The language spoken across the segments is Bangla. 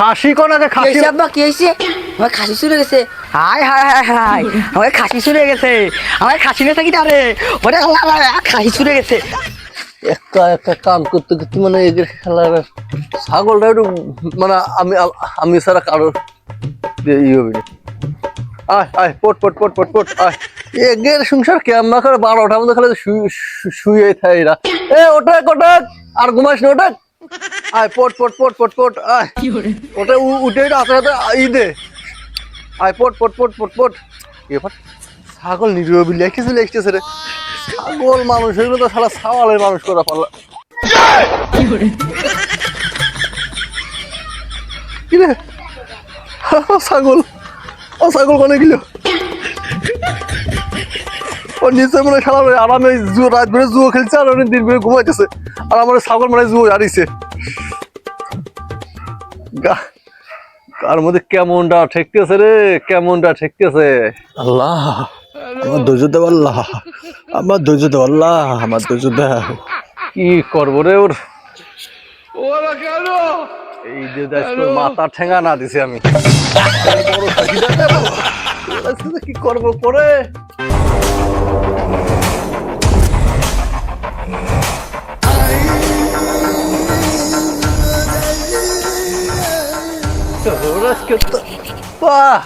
খাসি কোনাকে কি খাসি আব্বা? কি হয়েছে আমার খাসি চলে গেছে। হাই হাই হাই হাই। আমার খাসি ছুড়ে গেছে। আমার খাসি নেই থাকি আরে ওরে আল্লাহ, খাসি গেছে। একটা একটা কাম করতে করতে মানে এদের খেলার ছাগলটা একটু মানে আমি আমি ছাড়া কারোর ইয়ে হবে না। আয় আয় পট পট পট পট পট আয়। এগের সংসার কেমন করে বারোটার মধ্যে খালি শুয়ে থাকে এরা। এ ওটাক ওটাক আর ঘুমাস না ওটাক আয় পট পট পট পট পট আয়। ওটা উঠে হাতে হাতে ই দে। আয় পট পট পট পট পট। এবার ছাগল নিরবি লেখতেছে লেখতেছে রে। ছাগল মানুষ তো সারা ছাওয়ালের মানুষ করা পারলা। কি রে? ছাগল ও ছাগল কোনে গেল? ও নিচে মনে খেলা আরামে জুয়ো রাত বেড়ে জুয়ো খেলছে আর অনেক দিন বেড়ে ঘুমাইতেছে। আর আমার ছাগল মানে জুয়ো হারিয়েছে। গা- গার মধ্যে কেমনটা ঠেকতেছে রে? কেমনটা ঠেকতেছে? আল্লাহ আমার ধৈর্য দেব আল্লাহ আমার ধৈর্য দেব আল্লাহ আমার ধৈর্য দেব কি করব রে ওর? এই যে মাথা ঠেঙ্গা না দিছে আমি। ওর কি করব করে বাহ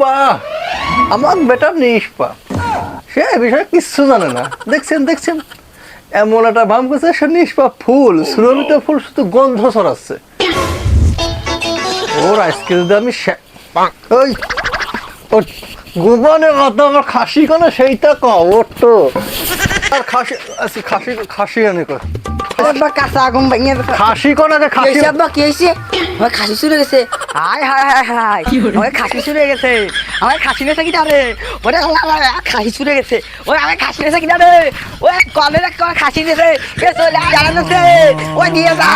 বাহ। আমার বেটার নিষ্পা সে বিষয়ে কিচ্ছু জানে না। দেখছেন দেখছেন। এমন একটা ভাম করছে, সে নিষ্পাপ ফুল সুরভিত ফুল, শুধু গন্ধ ছড়াচ্ছে। ওর আজকে যদি আমি ওই, ওর গোপনে কথা, আমার খাসি কেন সেইটা ক ওর তো। আর খাসি আচ্ছা, খাসি খাসি আনে কর কাঁচা আগুন ভেঙে খাসি কোন আগে খাসি? আব্বা কি হয়েছে আমার খাসি চলে গেছে। হাই হাই হাই হাই আমার খাসি চলে গেছে। আমার খাসি নেছে থাকি আরে ওরে খাসি চলে গেছে। ওই আমার খাসি নেছে থাকি আরে ওই কলের খাসি নেছে? এ চলে নেছে ওই দিয়ে যা।